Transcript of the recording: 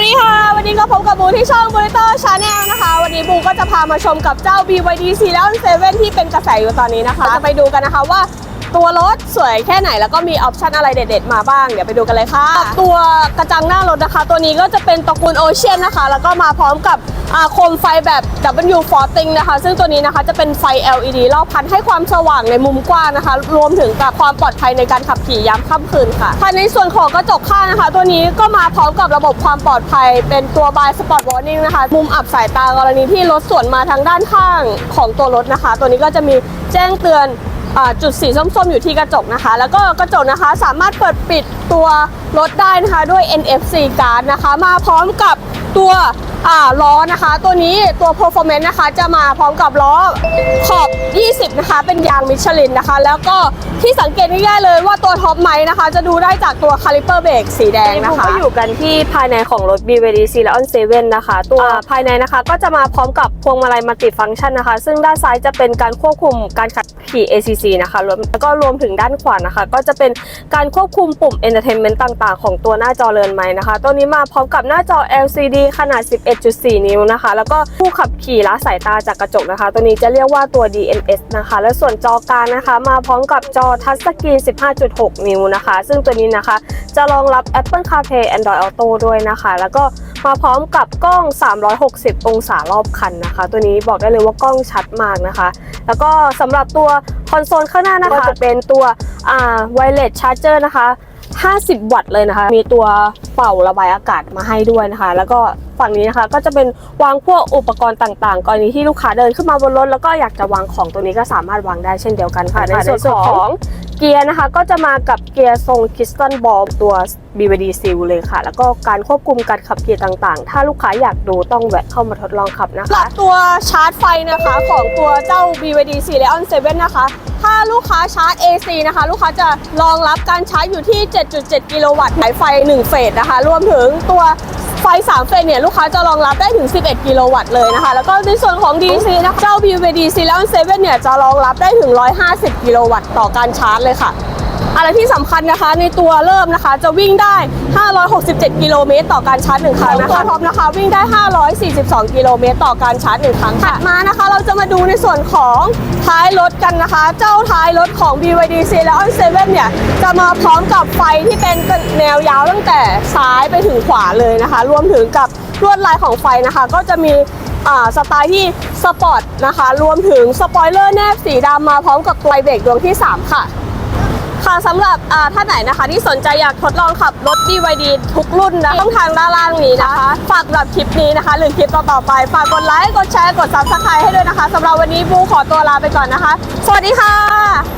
วัสดีค่ะ วันนี้ก็พบกับบูที่ช่องบูริเตอร์ชาแนลนะคะ วันนี้บูก็จะพามาชมกับเจ้า BYD c ี l 7ที่เป็นกระแสอยู่ตอนนี้นะคะ จะไปดูกันนะคะว่า ตัวรถสวยแค่ไหนแล้วก็มีออปชันอะไรเด็ดๆมาบ้างเดี๋ยวไปดูกันเลยค่ะ ตัวกระจังหน้ารถนะคะ ตัวนี้ก็จะเป็นตระกูลโอเชียนนะคะ แล้วก็มาพร้อมกับโคมไฟแบบ W14 นะคะ ซึ่งตัวนี้นะคะจะเป็นไฟ LED รอบคันให้ความสว่างในมุมกว้างนะคะ รวมถึงกับความปลอดภัยในการขับขี่ยามค่ำคืนค่ะภายในส่วนของกระจกข้างนะคะ ตัวนี้ก็มาพร้อมกับระบบความปลอดภัย เป็นตัว by spot warning นะคะ มุมอับสายตากรณีที่รถสวนมาทางด้านข้างของตัวรถนะคะ ตัวนี้ก็จะมีแจ้งเตือน จุดสีส้มๆ อยู่ที่กระจกนะคะ แล้วก็กระจกนะคะสามารถเปิดปิดตัวรถได้นะคะด้วย NFC card นะคะ มาพร้อมกับตัวอ่าล้อนะคะ ตัวนี้ตัว performance นะคะ จะมาพร้อมกับล้อขอบ 20 นะคะ เป็นยางมิชลินนะคะ แล้วก็ที่สังเกตง่ายๆเลยว่าตัวท็อปไมค์นะคะ จะดูได้จากตัวคาลิเปอร์เบรกสีแดงนะคะก็อยู่กันที่ภายในของรถ BYD c l e o n 7นะคะ ตัวภายในนะคะก็จะมาพร้อมกับพวงมาลัยมัลติฟังก์ชันนะคะ ซึ่งด้านซ้ายจะเป็นการควบคุมการขับ ขี่ ACC นะคะรวมแล้วก็รวมถึงด้านขวานะคะ ก็จะเป็นการควบคุมปุ่ม Entertainment ต่างๆ ของตัวหน้าจอเรือนไม้นะคะ ตัวนี้มาพร้อมกับหน้าจอ LCD ขนาด 11.4 นิ้วนะคะ แล้วก็ผู้ขับขี่ละสายตาจากกระจกนะคะ ตัวนี้จะเรียกว่าตัว DMS นะคะ และส่วนจอกลางนะคะ มาพร้อมกับจอทัชสกรีน 15.6 นิ้วนะคะ ซึ่งตัวนี้นะคะจะรองรับ Apple CarPlay Android Auto ด้วยนะคะ แล้วก็ มาพร้อมกับกล้อง 360 องศารอบคันนะคะ ตัวนี้บอกได้เลยว่ากล้องชัดมากนะคะ แล้วก็สำหรับตัวคอนโซลข้างหน้านะคะจะเป็นตัวอ่าไวเลสชาร์เจอร์นะคะ 50 วัตต์เลยนะคะ มีตัวเป่าระบายอากาศมาให้ด้วยนะคะ แล้วก็ฝั่งนี้นะคะก็จะเป็นวางพวกอุปกรณ์ต่างๆ กรณีที่ลูกค้าเดินขึ้นมาบนรถแล้วก็อยากจะวางของตัวนี้ก็สามารถวางได้เช่นเดียวกันค่ะในส่วนของ เกียร์นะคะก็จะมากับเกียร์ทรงคริสตัลบอลตัว BVD Seal เลยค่ะ แล้วก็การควบคุมการขับขี่ต่างๆ ถ้าลูกค้าอยากดูต้องแวะเข้ามาทดลองขับนะคะ ตัวชาร์จไฟนะคะของตัวเจ้า BVD c l e o n 7 นะคะ ถ้าลูกค้าชาร์จ AC นะคะ ลูกค้าจะรองรับการชาร์จอยู่ที่ 7.7 กิโลวัตต์สายไฟ 1 เฟสนะคะ รวมถึงตัว ไฟ 3 เฟสเนี่ยลูกค้าจะรองรับได้ถึง 11 กิโลวัตต์เลยนะคะ แล้วก็ในส่วนของ DC นะเจ้า BVD c l e o n 7เนี่ยจะรองรับได้ถึง 150 กิโลวัตต์ต่อการชาร์จเลยค่ะ อะไรที่สำคัญนะคะในตัวเริ่มนะคะ จะวิ่งได้ 567 กิโลเมตรต่อการชาร์จหนึ่งครั้งนะคะท็อปนะคะ วิ่งได้ 542 กิโลเมตรต่อการชาร์จหนึ่งครั้งถัดมานะคะ เราจะมาดูในส่วนของท้ายรถกันนะคะ เจ้าท้ายรถของ BYD c l e o n 7เนี่ย จะมาพร้อมกับไฟที่เป็นแนวยาวตั้งแต่ซ้ายไปถึงขวาเลยนะคะ รวมถึงกับลวดลายของไฟนะคะ ก็จะมีอ่าสไตล์ที่สปอร์ตนะคะ รวมถึงสปอยเลอร์แนบสีดำมาพร้อมกับตัวเบรกดวงที่ 3 ค่ะ ค่ะสำหรับท่านไหนนะคะ ที่สนใจอยากทดลองขับรถ BYD ทุกรุ่นนะต้องทางด้านล่างนี้นะคะ ฝากสำหรับคลิปนี้นะคะ หรือคลิปต่อๆไป ฝากกดไลค์ กดแชร์ กดซับสไครต์ให้ด้วยนะคะสำหรับวันนี้บูขอตัวลาไปก่อนนะคะ สวัสดีค่ะ